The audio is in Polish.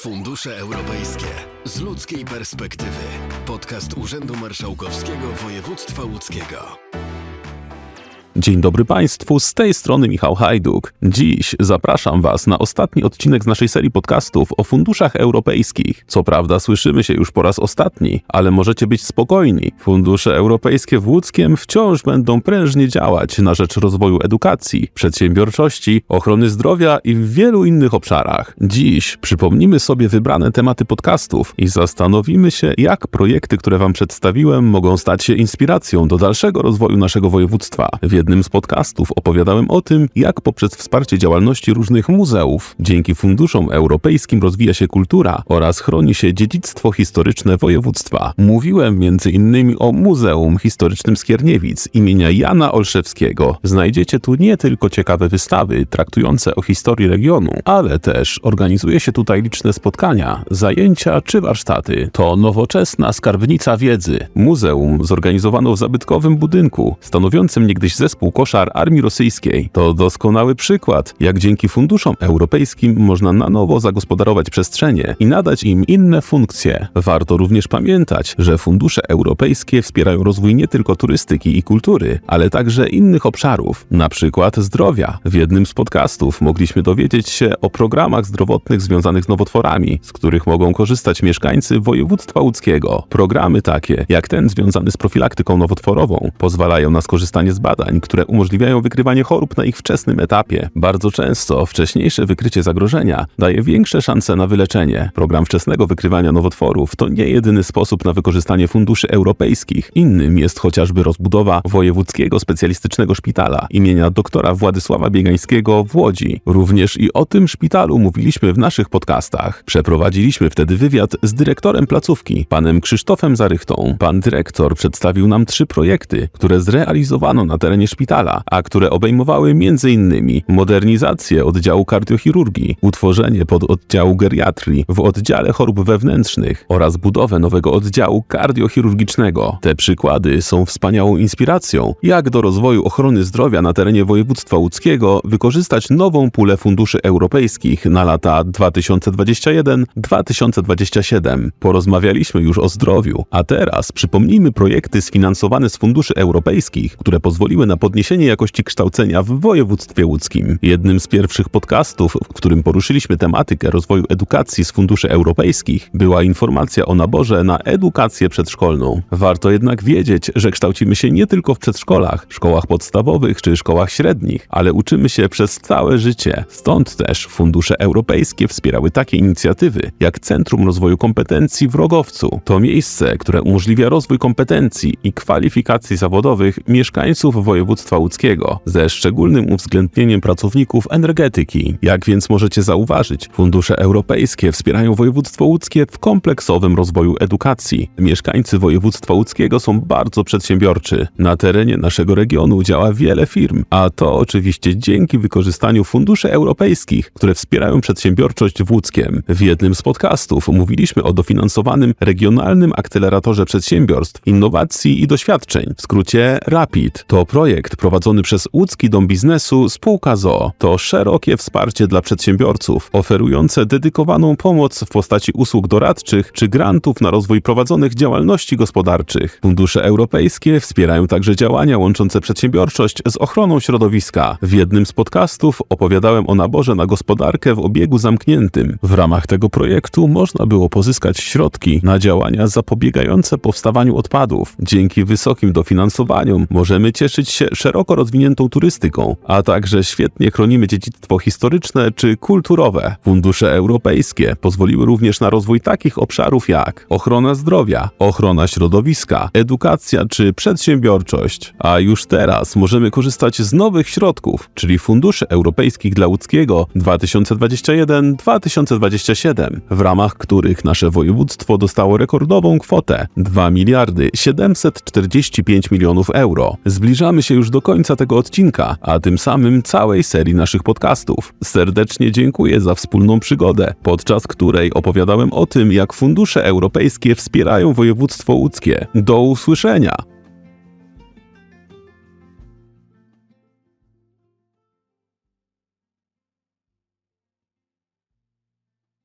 Fundusze Europejskie z ludzkiej perspektywy. Podcast Urzędu Marszałkowskiego Województwa Łódzkiego. Dzień dobry Państwu, z tej strony Michał Hajduk. Dziś zapraszam Was na ostatni odcinek z naszej serii podcastów o funduszach europejskich. Co prawda słyszymy się już po raz ostatni, ale możecie być spokojni. Fundusze europejskie w Łódzkiem wciąż będą prężnie działać na rzecz rozwoju edukacji, przedsiębiorczości, ochrony zdrowia i w wielu innych obszarach. Dziś przypomnimy sobie wybrane tematy podcastów i zastanowimy się, jak projekty, które Wam przedstawiłem, mogą stać się inspiracją do dalszego rozwoju naszego województwa. W jednym z podcastów opowiadałem o tym, jak poprzez wsparcie działalności różnych muzeów, dzięki funduszom europejskim rozwija się kultura oraz chroni się dziedzictwo historyczne województwa. Mówiłem między innymi o Muzeum Historycznym Skierniewic imienia Jana Olszewskiego. Znajdziecie tu nie tylko ciekawe wystawy traktujące o historii regionu, ale też organizuje się tutaj liczne spotkania, zajęcia czy warsztaty. To nowoczesna skarbnica wiedzy. Muzeum zorganizowano w zabytkowym budynku, stanowiącym niegdyś zespół koszar armii rosyjskiej. To doskonały przykład, jak dzięki funduszom europejskim można na nowo zagospodarować przestrzenie i nadać im inne funkcje. Warto również pamiętać, że fundusze europejskie wspierają rozwój nie tylko turystyki i kultury, ale także innych obszarów, na przykład zdrowia. W jednym z podcastów mogliśmy dowiedzieć się o programach zdrowotnych związanych z nowotworami, z których mogą korzystać mieszkańcy województwa łódzkiego. Programy takie, jak ten związany z profilaktyką nowotworową, pozwalają na skorzystanie z badań, które umożliwiają wykrywanie chorób na ich wczesnym etapie. Bardzo często wcześniejsze wykrycie zagrożenia daje większe szanse na wyleczenie. Program wczesnego wykrywania nowotworów to nie jedyny sposób na wykorzystanie funduszy europejskich. Innym jest chociażby rozbudowa Wojewódzkiego Specjalistycznego Szpitala imienia doktora Władysława Biegańskiego w Łodzi. Również i o tym szpitalu mówiliśmy w naszych podcastach. Przeprowadziliśmy wtedy wywiad z dyrektorem placówki, panem Krzysztofem Zarychtą. Pan dyrektor przedstawił nam trzy projekty, które zrealizowano na terenie szpitala, a które obejmowały m.in. modernizację oddziału kardiochirurgii, utworzenie pododdziału geriatrii w oddziale chorób wewnętrznych oraz budowę nowego oddziału kardiochirurgicznego. Te przykłady są wspaniałą inspiracją, jak do rozwoju ochrony zdrowia na terenie województwa łódzkiego wykorzystać nową pulę funduszy europejskich na lata 2021-2027. Porozmawialiśmy już o zdrowiu, a teraz przypomnijmy projekty sfinansowane z funduszy europejskich, które pozwoliły na podniesienie jakości kształcenia w województwie łódzkim. Jednym z pierwszych podcastów, w którym poruszyliśmy tematykę rozwoju edukacji z funduszy europejskich, była informacja o naborze na edukację przedszkolną. Warto jednak wiedzieć, że kształcimy się nie tylko w przedszkolach, szkołach podstawowych czy szkołach średnich, ale uczymy się przez całe życie. Stąd też fundusze europejskie wspierały takie inicjatywy jak Centrum Rozwoju Kompetencji w Rogowcu. To miejsce, które umożliwia rozwój kompetencji i kwalifikacji zawodowych mieszkańców województwa łódzkiego, ze szczególnym uwzględnieniem pracowników energetyki. Jak więc możecie zauważyć, fundusze europejskie wspierają województwo łódzkie w kompleksowym rozwoju edukacji. Mieszkańcy województwa łódzkiego są bardzo przedsiębiorczy. Na terenie naszego regionu działa wiele firm, a to oczywiście dzięki wykorzystaniu funduszy europejskich, które wspierają przedsiębiorczość w Łódzkiem. W jednym z podcastów mówiliśmy o dofinansowanym regionalnym akceleratorze przedsiębiorstw, innowacji i doświadczeń, w skrócie RAPID. To projekt prowadzony przez Łódzki Dom Biznesu spółka ZOO. To szerokie wsparcie dla przedsiębiorców, oferujące dedykowaną pomoc w postaci usług doradczych czy grantów na rozwój prowadzonych działalności gospodarczych. Fundusze europejskie wspierają także działania łączące przedsiębiorczość z ochroną środowiska. W jednym z podcastów opowiadałem o naborze na gospodarkę w obiegu zamkniętym. W ramach tego projektu można było pozyskać środki na działania zapobiegające powstawaniu odpadów. Dzięki wysokim dofinansowaniom możemy cieszyć się szeroko rozwiniętą turystyką, a także świetnie chronimy dziedzictwo historyczne czy kulturowe. Fundusze europejskie pozwoliły również na rozwój takich obszarów jak ochrona zdrowia, ochrona środowiska, edukacja czy przedsiębiorczość. A już teraz możemy korzystać z nowych środków, czyli funduszy europejskich dla łódzkiego 2021-2027, w ramach których nasze województwo dostało rekordową kwotę 2 miliardy 745 milionów euro. Zbliżamy się już do końca tego odcinka, a tym samym całej serii naszych podcastów. Serdecznie dziękuję za wspólną przygodę, podczas której opowiadałem o tym, jak fundusze europejskie wspierają województwo łódzkie. Do usłyszenia!